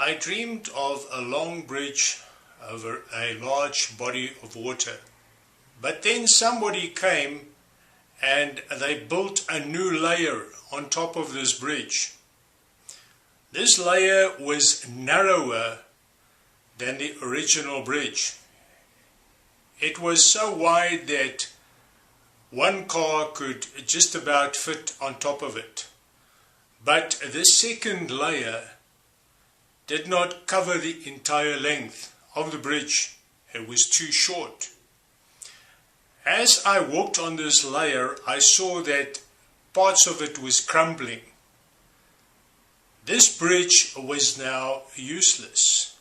I dreamed of a long bridge over a large body of water. But then somebody came and they built a new layer on top of this bridge. This layer was narrower than the original bridge. It was so wide that one car could just about fit on top of it. But the second layer did not cover the entire length of the bridge. It was too short. As I walked on this layer, I saw that parts of it was crumbling. This bridge was now useless.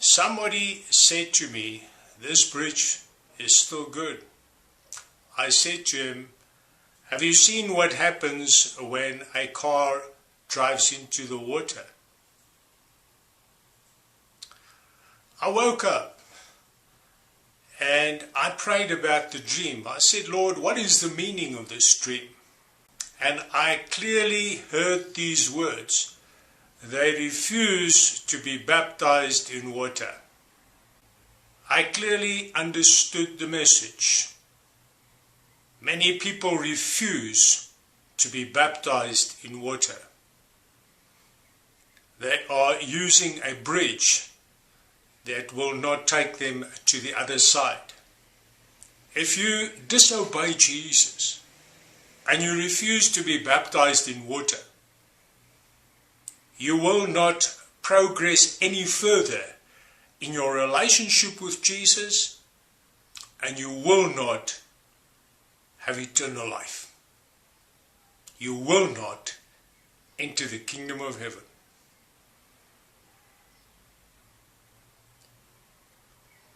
Somebody said to me, This bridge is still good. I said to him, Have you seen what happens when a car drives into the water? I woke up and I prayed about the dream. I said, Lord, what is the meaning of this dream? And I clearly heard these words They refuse to be baptized in water. I clearly understood the message. Many people refuse to be baptized in water. They are using a bridge that will not take them to the other side. If you disobey Jesus and you refuse to be baptized in water, you will not progress any further in your relationship with Jesus and you will not have eternal life. You will not enter the kingdom of heaven.